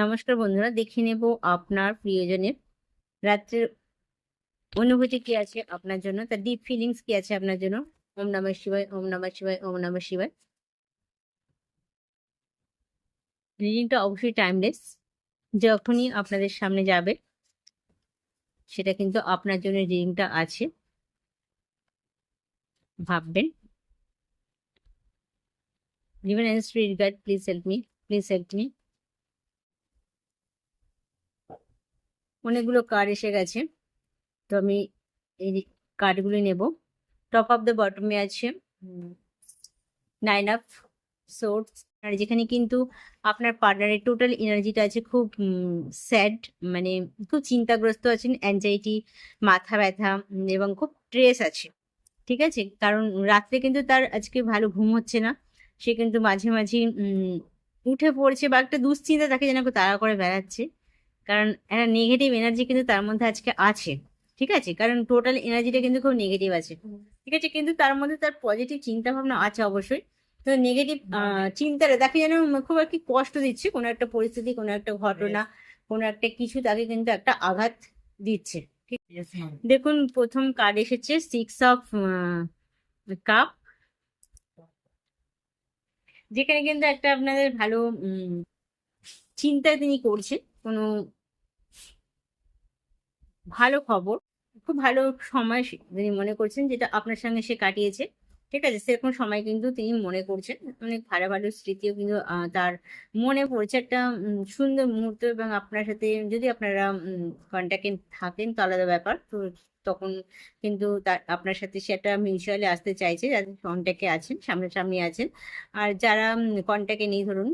নমস্কার বন্ধুরা দেখে নেব আপনার প্রিয়জনের রাত্রের অনুভূতি কি আছে আপনার জন্য? তার ডিপ ফিলিংস কি আছে আপনার জন্য? ওম নমঃ শিবায় ওম নমঃ শিবায় ওম নমঃ শিবায়। রিডিংটা অবশ্যই টাইমলেস যখনই আপনাদের সামনে যাবে সেটা কিন্তু আপনার জন্য রিডিংটা আছে। ভাববেন। Given and spirit guide, please help me. Please help অনেকগুলো কার্ড এসে গেছে। তো আমি এই কার্ডগুলো নেব। টপ অফ দ্য বটমে আছে নাইন আপ সোর্স যেখানে কিন্তু আপনার পার্টনারের টোটাল এনার্জিটা আছে খুব স্যাড মানে খুব চিন্তাগ্রস্ত আছেন অ্যাংজাইটি মাথা ব্যথা এবং খুব স্ট্রেস আছে। ঠিক আছে? কারণ রাত্রে কিন্তু তার আজকে ভালো ঘুম হচ্ছে না। সে কিন্তু মাঝে মাঝে উঠে পড়ছে বা একটা দুশ্চিন্তা তাকে যেন তাড়া করে বেড়াচ্ছে। কারণ একটা নেগেটিভ এনার্জি কিন্তু তার মধ্যে আজকে আছে ঠিক আছে? কারণ টোটাল এনার্জিটা কিন্তু খুব নেগেটিভ আছে ঠিক আছে? কিন্তু তার মধ্যে তার পজিটিভ চিন্তা ভাবনা আছে অবশ্যই। তো নেগেটিভ চিন্তাটা তাকে যেন খুব আর কি কষ্ট দিচ্ছে কোনো একটা পরিস্থিতি কোনো একটা ঘটনা কোনো একটা কিছু তাকে কিন্তু একটা আঘাত দিচ্ছে ঠিক দেখুন প্রথম কার্ড এসেছে সিক্স অফ কাপ যেখানে কিন্তু একটা আপনাদের ভালো চিন্তা তিনি করছেন কোনো ভালো খবর, খুব ভালো সময় তিনি মনে করছেন যেটা আপনার সঙ্গে সে কাটিয়েছে। ঠিক আছে? সেরকম সময় কিন্তু তিনি মনে করছেন। অনেক ভালো ভালো স্মৃতিও কিন্তু তার মনে পড়ছে। একটা সুন্দর মুহূর্ত এবং আপনার সাথে যদি আপনারা কন্ট্যাক্টে থাকেন তো আলাদা ব্যাপার। তো তখন কিন্তু তার আপনার সাথে সে একটা মিউচুয়ালি আসতে চাইছে। যাদের কন্ট্যাক্টে আছেন, সামনাসামনি আছেন। আর যারা কন্ট্যাক্টে নেই ধরুন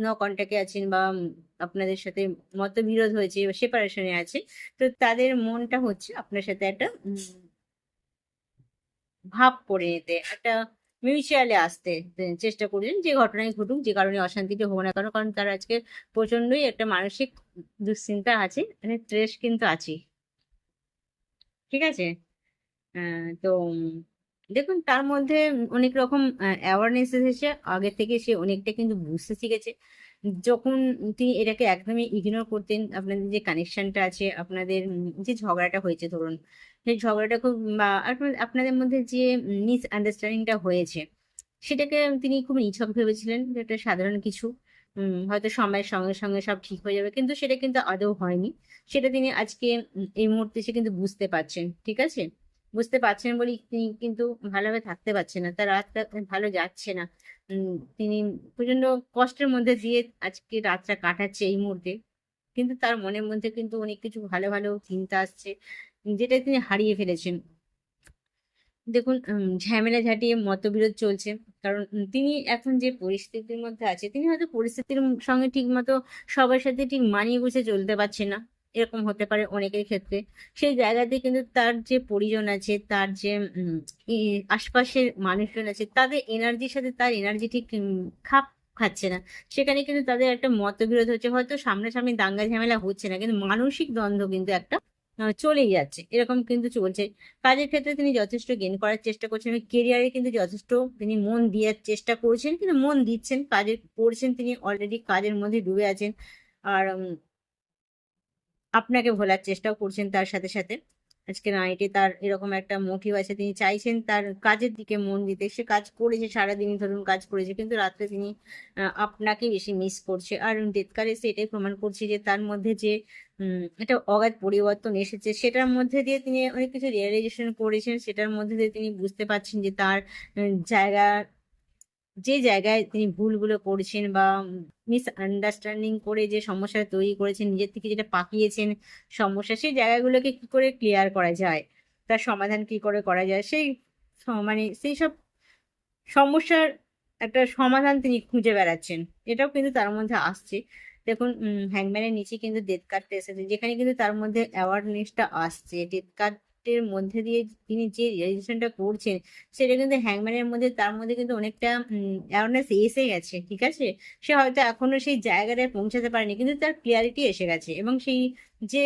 ন কন্ট্যাক্টে আছেন বা আপনাদের সাথে মতবিরোধ হয়েছে বা সেপারেশনে আছে তো তাদের মনটা হচ্ছে আপনার সাথে একটা ভাব করে নিতে, একটা মিউচুয়ালি আসতে চেষ্টা করছেন যে ঘটনায় ঘটুক, যে কারণে অশান্তিটা হোক না কেন, কারণ তার আজকে প্রচন্ডই একটা মানসিক দুশ্চিন্তা আছে মানে স্ট্রেস কিন্তু আছে ঠিক আছে? তো দেখুন, তার মধ্যে অনেক রকম অ্যাওয়ারনেস এসেছে। আগে থেকে সে অনেকটা কিন্তু বুঝতে শিখেছে। যখন তিনি এটাকে একদমই ইগনোর করতেন, আপনাদের যে কানেকশনটা আছে, আপনাদের যে ঝগড়াটা হয়েছে, ধরুন, সেই ঝগড়াটা খুব, বা আপনাদের মধ্যে যে মিস আন্ডারস্ট্যান্ডিংটা হয়েছে, সেটাকে তিনি খুব নিছক ভেবেছিলেন যে এটা সাধারণ কিছু। হয়তো সময়ের সঙ্গে সঙ্গে সব ঠিক হয়ে যাবে, কিন্তু সেটা কিন্তু আদৌ হয়নি। সেটা তিনি আজকে এই মুহূর্তে সে কিন্তু বুঝতে পারছেন, ঠিক আছে? বুঝতে পারছেন বলেই তিনি কিন্তু ভালোভাবে থাকতে পারছেন না। তার রাতটা ভালো যাচ্ছে না। তিনি প্রচণ্ড কষ্টের মধ্যে দিয়ে আজকে রাতটা কাটাচ্ছে এই মুহূর্তে। কিন্তু তার মনের মধ্যে কিন্তু অনেক কিছু ভালো ভালো চিন্তা আসছে, যেটা তিনি হারিয়ে ফেলেছেন। দেখুন ঝামেলা ঝাঁটিয়ে মতবিরোধ চলছে। কারণ তিনি এখন যে পরিস্থিতির মধ্যে আছে, তিনি হয়তো পরিস্থিতির সঙ্গে ঠিক মতো সবার সাথে ঠিক মানিয়ে গুছিয়ে চলতে পারছে না। এরকম হতে পারে অনেকের ক্ষেত্রে। সেই জায়গাতে কিন্তু তার যে পরিজন আছে, তার যে আশপাশের মানুষজন আছে, তাদের এনার্জির সাথে তার এনার্জি ঠিক খাপ খাচ্ছে না। সেখানে কিন্তু তাদের একটা মতবিরোধ হচ্ছে। হয়তো সামনাসামনি দাঙ্গা ঝামেলা হচ্ছে না, কিন্তু মানসিক দ্বন্দ্ব কিন্তু একটা চলেই যাচ্ছে। এরকম কিন্তু চলছে। কাজের ক্ষেত্রে তিনি যথেষ্ট গেন করার চেষ্টা করছেন কেরিয়ারে কিন্তু যথেষ্ট তিনি মন দেওয়ার চেষ্টা করছেন, কিন্তু মন দিচ্ছেন, কাজে করছেন তিনি অলরেডি কাজের মধ্যে ডুবে আছেন। আর আপনাকে ভোলার চেষ্টাও করছেন তার সাথে সাথে। আজকে নাইটে তার এরকম একটা মোটিভ আছে, তিনি চাইছেন তার কাজের দিকে মন দিতে। সে কাজ করেছে সারাদিনই ধরুন কাজ করেছে, কিন্তু রাত্রে তিনি আপনাকে বেশি মিস করছে। আর ডেথকার এসে এটাই প্রমাণ করছে যে তার মধ্যে যে একটা অগাধ পরিবর্তন এসেছে, সেটার মধ্যে দিয়ে তিনি অনেক কিছু রিয়েলাইজেশন করেছেন। সেটার মধ্যে দিয়ে তিনি বুঝতে পারছেন যে তার জায়গা যে জায়গায় তিনি ভুলগুলো করছেন বা মিস আন্ডারস্ট্যান্ডিং করে যে সমস্যা তৈরি করেছেন, নিজের থেকে যেটা পাকিয়েছেন সমস্যা, সেই জায়গাগুলোকে কি করে ক্লিয়ার করা যায়? তার সমাধান কি করে করা যায়? সেই মানে সেই সব সমস্যার একটা সমাধান তিনি খুঁজে বেড়াচ্ছেন। এটাও কিন্তু তার মধ্যে আসছে। দেখুন হ্যাংম্যানের নিচে কিন্তু ডেথ কার্ডটা এসেছে, যেখানে কিন্তু তার মধ্যে অ্যাওয়ারনেসটা আসছে। ডেথ কার্ডের মধ্যে দিয়ে তিনি যে রেজিস্ট্রেশনটা করছেন, সেটা কিন্তু হ্যাংম্যানের মধ্যে, তার মধ্যে কিন্তু অনেকটা অ্যাওয়ারনেস এসে গেছে, ঠিক আছে? সে হয়তো এখনও সেই জায়গাটায় পৌঁছাতে পারেনি, কিন্তু তার ক্লিয়ারিটি এসে গেছে এবং সেই যে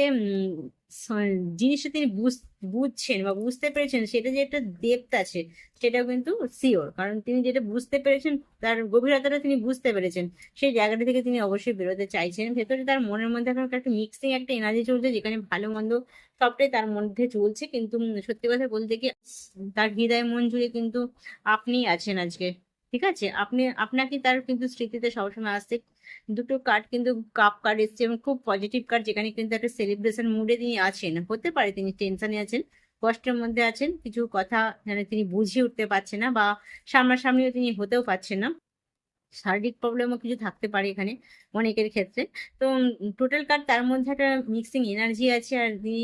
জিনিসটা তিনি বুঝ, বুঝছেন বা বুঝতে পেরেছেন সেটা যে একটা ডেপথ আছে, সেটাও কিন্তু শিওর কারণ তিনি যেটা বুঝতে পেরেছেন তার গভীরতাটা তিনি বুঝতে পেরেছেন। সেই জায়গাটা থেকে তিনি অবশ্যই বেরোতে চাইছেন। ভেতরে তার মনের মধ্যে এখন একটা মিক্সিং একটা এনার্জি চলছে যেখানে ভালো মন্দ সবটাই তার মধ্যে চলছে। কিন্তু সত্যি কথা বলতে কি, তার হৃদয় মন জুড়ে কিন্তু আপনিই আছেন আজকে। ঠিক আছে? আপনি, আপনাকে তার কিন্তু স্মৃতিতে সবসময় আসছে। দুটো কার্ড কিন্তু কাপ কার্ড এসছে এবং খুব পজিটিভ কার্ড যেখানে কিন্তু একটা সেলিব্রেশন মুডে তিনি আছেন। হতে পারে তিনি টেনশনে আছেন, কষ্টের মধ্যে আছেন, কিছু কথা মানে তিনি বুঝিয়ে উঠতে পারছে না বা সামনাসামনিও তিনি হতেও পারছে না। শারীরিক প্রবলেমও কিছু থাকতে পারে এখানে অনেকের ক্ষেত্রে। তো টোটাল কার্ড তার মধ্যে একটা মিক্সিং এনার্জি আছে আর তিনি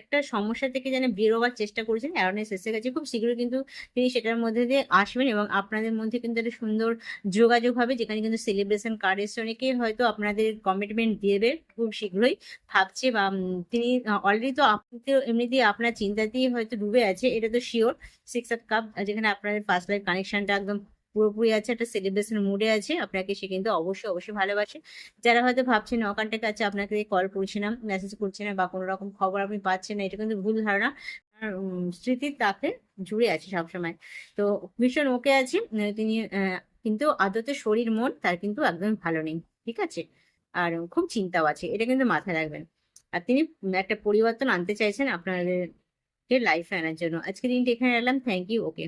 একটা সমস্যা থেকে যেন বেরোবার চেষ্টা করছেন। অ্যাওয়ারনেস এসে গেছে। খুব শীঘ্রই কিন্তু তিনি সেটার মধ্যে দিয়ে আসবেন এবং আপনাদের মধ্যে কিন্তু একটা সুন্দর যোগাযোগ হবে, যেখানে কিন্তু সেলিব্রেশন কার্ড অনেকেই হয়তো আপনাদের কমিটমেন্ট দেবে খুব শীঘ্রই, ভাবছে বা তিনি অলরেডি তো আপনি তো এমনিতেই আপনার চিন্তাতেই হয়তো ডুবে আছে, এটা তো শিওর সিক্স কাপ যেখানে আপনাদের ফার্স্ট লাইফ কানেকশনটা একদম পুরোপুরি আছে, একটা সেলিব্রেশন মুডে আছে, আপনাকে সে কিন্তু অবশ্যই অবশ্যই ভালোবাসে। যারা হয়তো ভাবছেন অকান্টেক আছে আপনাকে কল করছে না মেসেজ করছে না বা কোনো রকম খবর আপনি পাচ্ছেন না, এটা কিন্তু ভুল ধারণা। স্মৃতির তাকে জুড়ে আছে সবসময়। তো ভীষণ ওকে আছে তিনি কিন্তু আদতে শরীর, মন তার কিন্তু একদমই ভালো নেই, ঠিক আছে? আর খুব চিন্তাও আছে, এটা কিন্তু মাথায় রাখবেন। আর তিনি একটা পরিবর্তন আনতে চাইছেন আপনাদের লাইফে আনার জন্য। আজকে দিনটি এখানে রাখলাম থ্যাংক ইউ ওকে